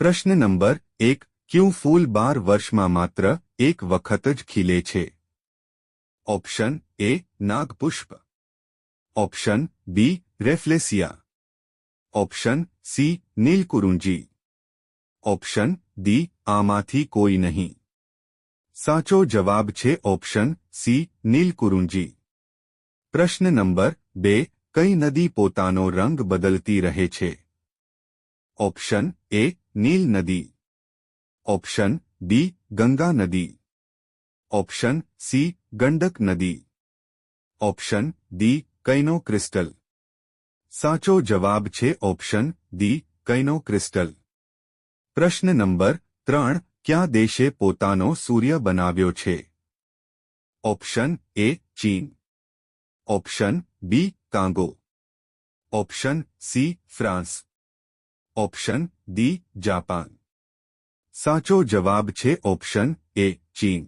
પ્રશ્ન નંબર એક ક્યું ફૂલ બાર વર્ષમાં માત્ર એક વખત જ ખીલે છે ઓપ્શન એ નાગપુષ્પ option B rafflesia option C Neelakurinji option D આમાંથી કોઈ નહીં સાચો જવાબ છે ઓપ્શન સી નીલકુરુંજી પ્રશ્ન નંબર બે કઈ નદી પોતાનો રંગ બદલતી રહે છે ઓપ્શન એ નીલ નદી ઓપ્શન બી ગંગા નદી ઓપ્શન સી ગંડક નદી ઓપ્શન ડી કૈનો ક્રિસ્ટલ સાચો જવાબ છે ઓપ્શન ડી કૈનો ક્રિસ્ટલ પ્રશ્ન નંબર ત્રણ ક્યાં દેશે પોતાનો સૂર્ય બનાવ્યો છે ઓપ્શન એ ચીન option B Congo option C France option D Japan સાચો જવાબ છે ઓપ્શન એ ચીન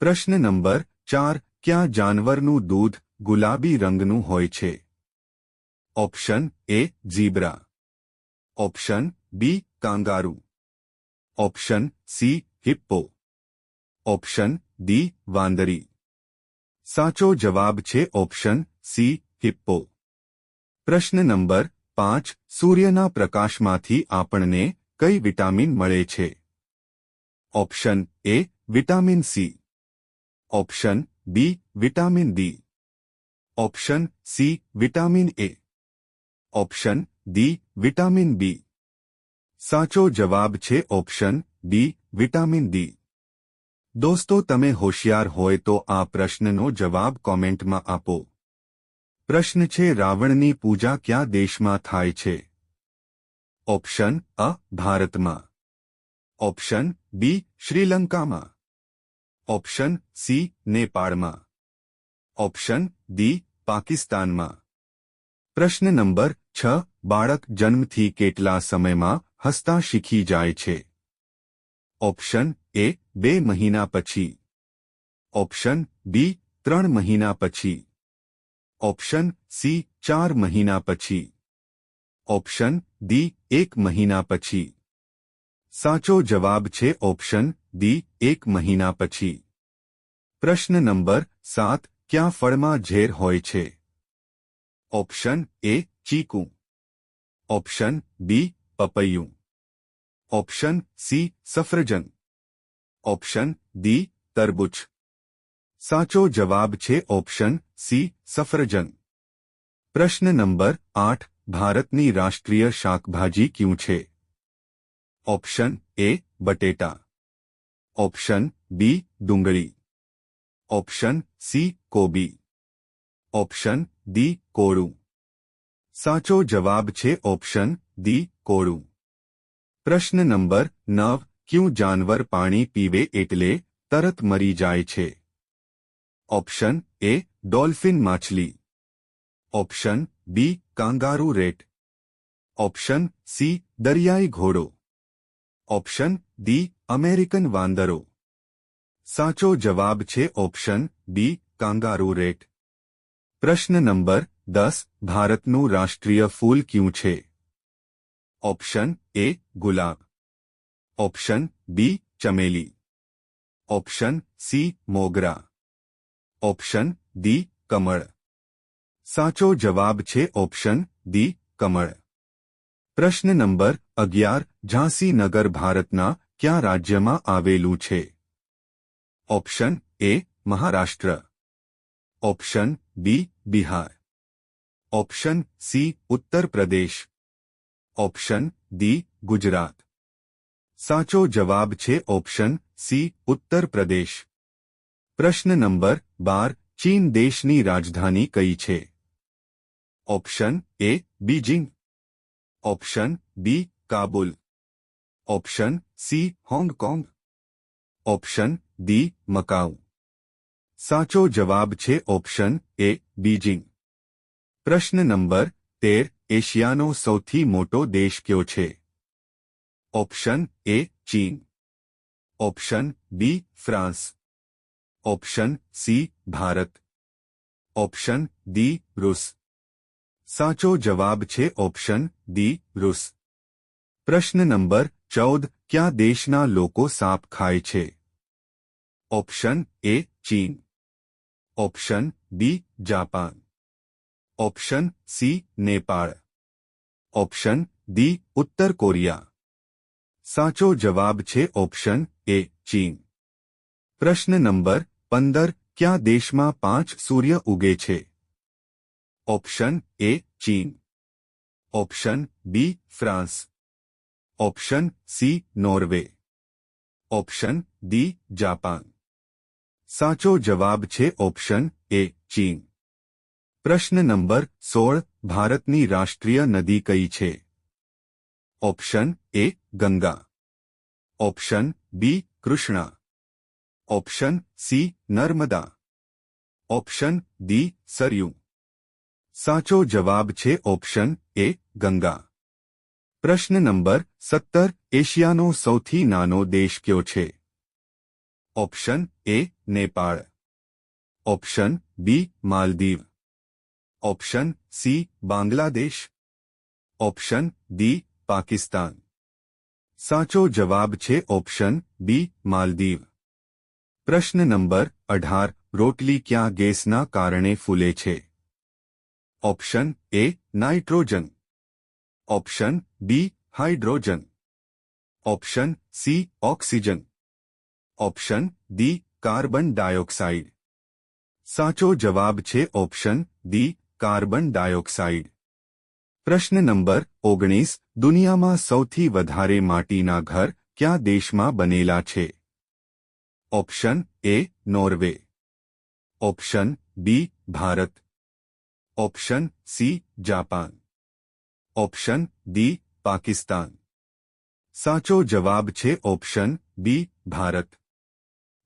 પ્રશ્ન નંબર ચાર ક્યાં જાનવરનું દૂધ ગુલાબી રંગનું હોય છે option A zebra option B kangaroo option C hippo option D વાંદરી સાચો જવાબ છે ઓપ્શન સી હિપ્પો પ્રશ્ન નંબર પાંચ, સૂર્યના પ્રકાશમાંથી આપણને કઈ વિટામિન મળે છે? Option A, vitamin C. Option B, vitamin D. Option C, vitamin A. Option D, vitamin B. સાચો જવાબ છે ઓપ્શન બી, વિટામિન ડી. દોસ્તો, તમે હોશિયાર હોય તો આ પ્રશ્નનો જવાબ કોમેન્ટમાં આપો. પ્રશ્ન છે, રાવણની પૂજા કયા દેશમાં થાય છે? ઓપ્શન અ ભારતમાં. ઓપ્શન બી શ્રીલંકામાં. ઓપ્શન સી નેપાળમાં. ઓપ્શન ડી પાકિસ્તાનમાં. પ્રશ્ન નંબર છ, બાળક જન્મથી કેટલા સમયમાં હસતા શીખી જાય છે? ઓપ્શન એ બે મહિના પછી. ઓપ્શન બી ત્રણ મહિના પછી. ઓપ્શન સી ચાર મહિના પછી ઓપ્શન ડી એક મહિના પછી સાચો જવાબ છે ઓપ્શન ડી એક મહિના પછી પ્રશ્ન નંબર સાત ક્યાં ફળમાં ઝેર હોય છે ઓપ્શન એ ચીકુ ઓપ્શન બી પપૈયું ઓપ્શન સી સફરજન ઓપ્શન ડી તરબૂચ સાચો જવાબ છે ઓપ્શન સી સફરજન પ્રશ્ન નંબર આઠ ભારતની રાષ્ટ્રીય શાકભાજી ક્યું છે ઓપ્શન એ બટેટા ઓપ્શન બી ડુંગળી ઓપ્શન સી કોબી ઓપ્શન ડી કોળું સાચો જવાબ છે ઓપ્શન ડી કોળું પ્રશ્ન નંબર નવ ક્યું જાનવર પાણી પીવે એટલે તરત મરી જાય છે ઓપ્શન એ ડોલ્ફિન માછલી option B kangaroo rat option C દરિયાઈ ઘોડો ઓપ્શન ડી અમેરિકન વાંદરો સાચો જવાબ છે ઓપ્શન બી કાંગારૂ રેટ પ્રશ્ન નંબર દસ ભારતનું રાષ્ટ્રીય ફૂલ ક્યું છે ઓપ્શન એ ગુલાબ ઓપ્શન બી ચમેલી ઓપ્શન સી મોગરા ઓપ્શન ડી કમળ સાચો જવાબ છે ઓપ્શન ડી કમળ પ્રશ્ન નંબર અગિયાર ઝાંસી નગર ભારતના ક્યાં રાજ્યમાં આવેલું છે option A Maharashtra option B Bihar option C Uttar Pradesh option D Gujarat સાચો જવાબ છે ઓપ્શન સી ઉત્તર પ્રદેશ પ્રશ્ન નંબર બાર, ચીન દેશની રાજધાની કઈ છે? Option A Beijing. Option B Kabul. Option C Hong Kong. Option D Macau. સાચો જવાબ છે ઓપ્શન એ બીજિંગ. પ્રશ્ન નંબર તેર, એશિયાનો સૌથી મોટો દેશ કયો છે? ઓપ્શન એ ચીન. Option B France. option C Bharat option D રૂસ સાચો જવાબ છે ઓપ્શન ડી રૂસ પ્રશ્ન નંબર ચૌદ કયા દેશના લોકો સાપ ખાય છે ઓપ્શન એ ચીન option B Japan option C Nepal option D ઉત્તર કોરિયા સાચો જવાબ છે ઓપ્શન એ ચીન પ્રશ્ન નંબર પંદર કયા દેશમાં પાંચ સૂર્ય ઉગે છે ઓપ્શન એ ચીન option B France option C Norway option D Japan સાચો જવાબ છે ઓપ્શન એ ચીન પ્રશ્ન નંબર સોળ ભારતની રાષ્ટ્રીય નદી કઈ છે option A Ganga option B Krishna option C Narmada. Option D Saryu. સાચો જવાબ છે ઓપ્શન એ ગંગા. પ્રશ્ન નંબર સત્તર, એશિયાનો સૌથી નાનો દેશ કયો છે? Option A Nepal. Option B Maldives. Option C Bangladesh. Option D Pakistan. સાચો જવાબ છે ઓપ્શન બી માલદીવ. પ્રશ્ન નંબર અઢાર, રોટલી ક્યાં ગેસના કારણે ફૂલે છે? Option A, nitrogen. Option B, hydrogen. Option C, oxygen. Option D, carbon dioxide. સાચો જવાબ છે ઓપ્શન ડી, કાર્બન ડાયોક્સાઇડ. પ્રશ્ન નંબર ઓગણીસ, દુનિયામાં સૌથી વધારે માટીના ઘર ક્યાં દેશમાં બનેલા છે? option A Norway option B Bharat option C Japan option D Pakistan સાચો જવાબ છે ઓપ્શન બી ભારત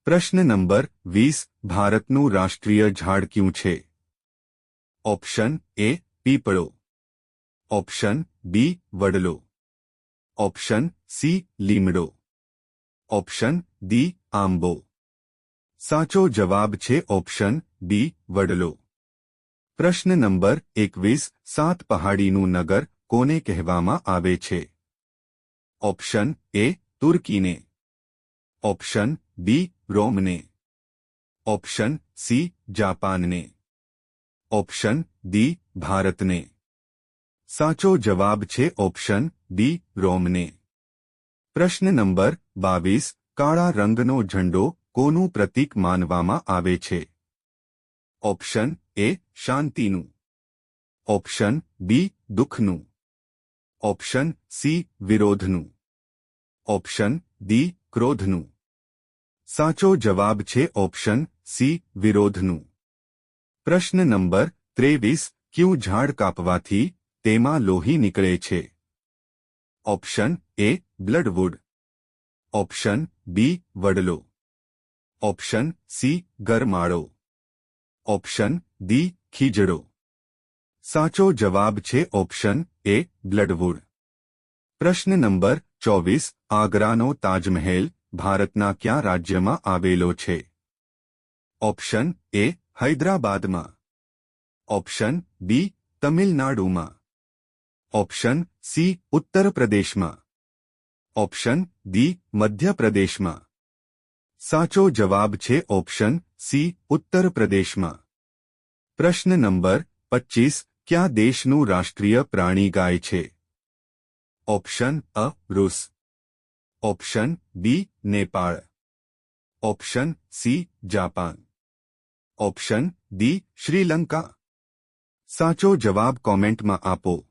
પ્રશ્ન નંબર વીસ ભારતનું રાષ્ટ્રીય ઝાડ ક્યું છે ઓપ્શન એ પીપળો ઓપ્શન બી વડલો ઓપ્શન સી લીમડો ઓપ્શન ડી આંબો સાચો જવાબ છે ઓપ્શન બી વડલો પ્રશ્ન નંબર એકવીસ સાત પહાડીનું નગર કોને કહેવામાં આવે છે ઓપ્શન એ તુર્કીને option B રોમને option C જાપાનને option D ભારતને સાચો જવાબ છે ઓપ્શન ડી રોમને પ્રશ્ન નંબર બાવીસ કાળા રંગનો ઝંડો કોનું પ્રતીક માનવામાં આવે છે? ઓપ્શન એ શાંતિનું. ઓપ્શન બી દુઃખનું. ઓપ્શન સી વિરોધનું. ઓપ્શન ડી ક્રોધનું. સાચો જવાબ છે ઓપ્શન સી વિરોધનું. પ્રશ્ન નંબર ત્રેવીસ, ક્યું ઝાડ કાપવાથી તેમાં લોહી નીકળે છે? Option A bloodwood. Option B વડલો option C ગરમાળો option D ખીજડો સાચો જવાબ છે ઓપ્શન એ બ્લડવુડ પ્રશ્ન નંબર ચોવીસ આગ્રાનો તાજમહેલ ભારતના કયા રાજ્યમાં આવેલો છે ઓપ્શન એ હૈદરાબાદમાં ઓપ્શન બી તમિલનાડુમાં ઓપ્શન સી ઉત્તર પ્રદેશમાં ઓપ્શન ડી, મધ્યપ્રદેશમાં. સાચો જવાબ છે ઓપ્શન સી ઉત્તર પ્રદેશમાં પ્રશ્ન નંબર પચીસ ક્યાં દેશનું રાષ્ટ્રીય પ્રાણી ગાય છે? Option A, રૂસ. Option B, Nepal. Option C, Japan. Option D, Sri Lanka. સાચો જવાબ કોમેન્ટમાં આપો.